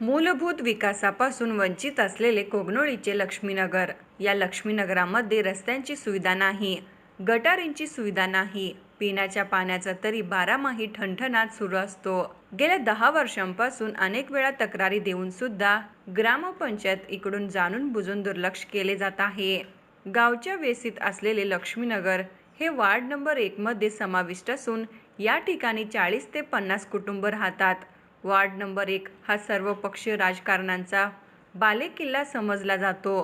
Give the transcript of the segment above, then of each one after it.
मूलभूत विकासापासून वंचित असलेले कोगनोळीचे लक्ष्मीनगर. या लक्ष्मीनगरामध्ये रस्त्यांची सुविधा नाही गटारींची सुविधा नाही पिण्याच्या पाण्याचा तरी बारामाही ठणठणात सुरू असतो. गेल्या दहा वर्षांपासून अनेक वेळा तक्रारी देऊन सुद्धा ग्रामपंचायत इकडून जाणून बुजून दुर्लक्ष केले जात आहे. गावच्या वेसीत असलेले लक्ष्मीनगर हे वार्ड नंबर एकमध्ये समाविष्ट असून या ठिकाणी चाळीस ते पन्नास कुटुंब राहतात. वार्ड नंबर एक हा सर्वपक्षीय राजकारणांचा बालेकिल्ला समजला जातो.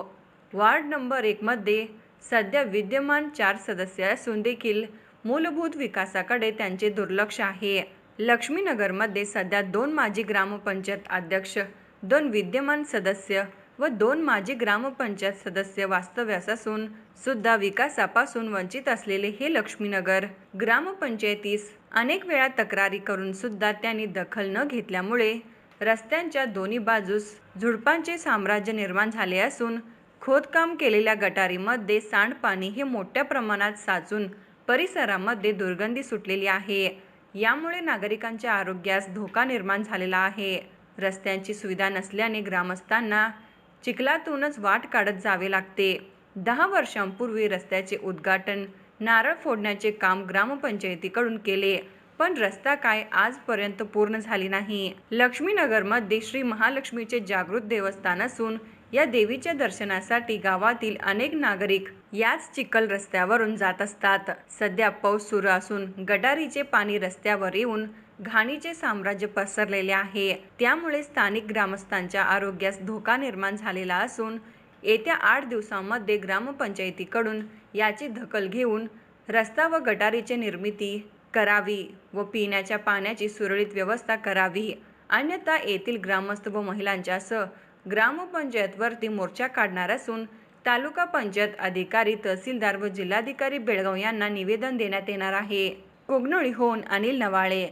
वार्ड नंबर एकमध्ये सध्या विद्यमान चार सदस्य असून देखील मूलभूत विकासाकडे त्यांचे दुर्लक्ष आहे. लक्ष्मीनगरमध्ये सध्या दोन माजी ग्रामपंचायत अध्यक्ष दोन विद्यमान सदस्य व दोन माजी ग्रामपंचायत सदस्य वास्तव्यास असून सुद्धा विकासापासून वंचित असलेले हे लक्ष्मीनगर ग्रामपंचायतीस अनेक वेळा तक्रारी करून सुद्धा त्यांनी दखल न घेतल्यामुळे रस्त्यांच्या दोन्ही बाजूस झुडपांचे साम्राज्य निर्माण झाले असून खोदकाम केलेल्या गटारीमध्ये सांडपाणी हे मोठ्या प्रमाणात साचून परिसरामध्ये दुर्गंधी सुटलेली आहे. यामुळे नागरिकांच्या आरोग्यास धोका निर्माण झालेला आहे. रस्त्यांची सुविधा नसल्याने ग्रामस्थांना चिखलातूनच वाट काढत जावे लागते. दहा वर्षांपूर्वी रस्त्याचे उद्घाटन नारळ फोडण्याचे काम ग्रामपंचायतीकडून केले पण रस्ता काय आजपर्यंत पूर्ण झाली नाही. लक्ष्मीनगरमध्ये श्री महालक्ष्मीचे जागृत देवस्थान असून या देवीच्या दर्शनासाठी गावातील अनेक नागरिक याच चिखल रस्त्यावरून जात असतात. सध्या पाऊस सुरू असून गटारीचे पाणी रस्त्यावर येऊन घाणीचे साम्राज्य पसरलेले आहे. त्यामुळे स्थानिक ग्रामस्थांच्या आरोग्यास धोका निर्माण झालेला असून येत्या आठ दिवसांमध्ये ग्रामपंचायतीकडून याची दखल घेऊन रस्ता व गटारीची निर्मिती करावी व पिण्याच्या पाण्याची सुरळीत व्यवस्था करावी. अन्यथा येथील ग्रामस्थ व महिलांच्यासह ग्रामपंचायतवरती मोर्चा काढणार असून तालुका पंचायत अधिकारी तहसीलदार व जिल्हाधिकारी बेळगाव यांना निवेदन देण्यात येणार आहे. कोगनोळीहून अनिल नवाळे